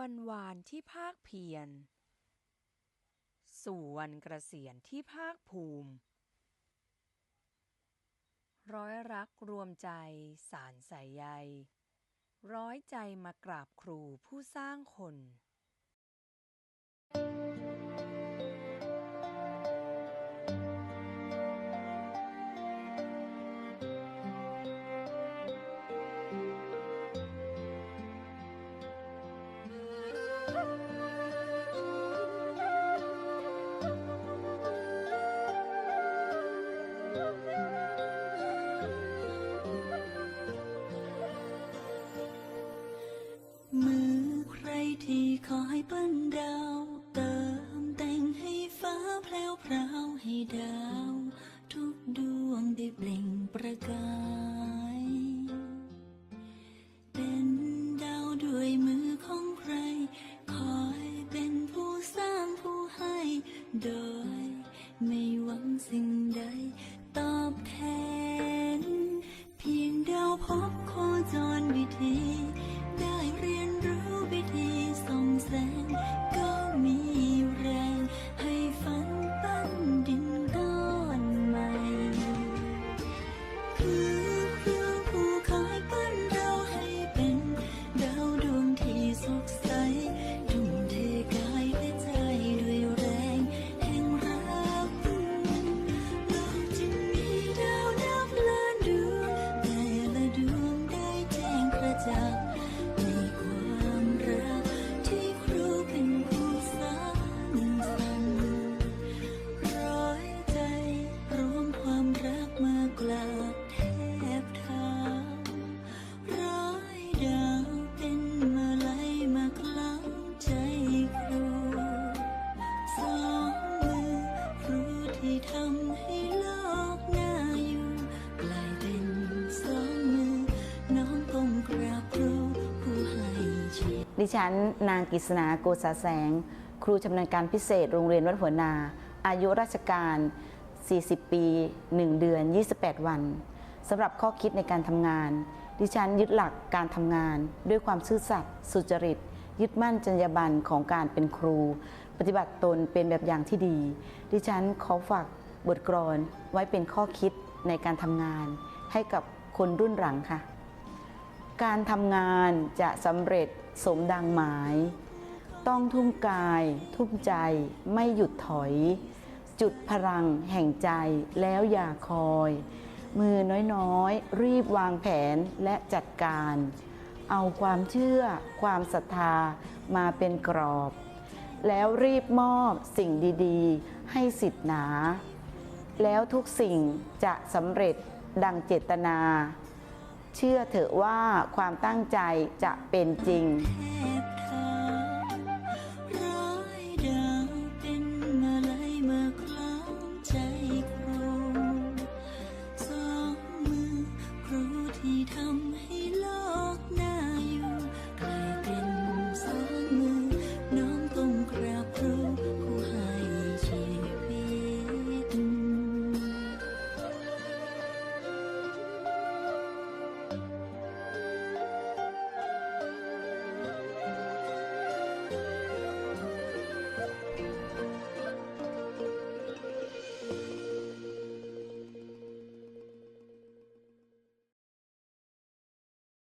วันวานที่ภาคเพียร สู่วันเสียนที่ภาคภูมิ ร้อยรักรวมใจสารใสใย ร้อยใจมากราบครูผู้สร้างคนมื คอยปั้นดาว เติมแต่งให้ฟ้าแพลวพราวให้ดาว ทุกดวงได้เปล่งประกาย เป็นดาวด้วยมือของใคร คอยเป็นผู้สร้างผู้ให้ โดย ไม่หวังสิ่งใด ตอบแทน ที่ทำให้โลกน่าอยู่กลายเป็นสองมือ น้องก้มกราบครูผู้ให้ชีวิตดิฉันนางกฤษณาโกษาแสง ครูชำนาญการพิเศษโรงเรียนวัดหัวนา อายุราชการ 40 ปี 1 เดือน 28 วันสำหรับข้อคิดในการทำงาน ดิฉันยึดหลักการทำงาน ด้วยความซื่อสัตย์สุจริต ยึดมั่นจรรยาบรรณของการเป็นครูปฏิบัติตนเป็นแบบอย่างที่ดี ดิฉันขอฝากบทกลอนไว้เป็นข้อคิดในการทำงาน ให้กับคนรุ่นหลังค่ะ การทำงานจะสำเร็จสมดังหมาย ต้องทุ่มกาย ทุ่มใจไม่หยุดถอย จุดพลังแห่งใจแล้วอย่าคอย มือน้อยๆ รีบวางแผนและจัดการ เอาความเชื่อความศรัทธามาเป็นกรอบ แล้วรีบมอบสิ่งดีๆ ให้สิทธิหนา แล้วทุกสิ่งจะสำเร็จดังเจตนา เชื่อเถอะว่าความตั้งใจจะเป็นจริง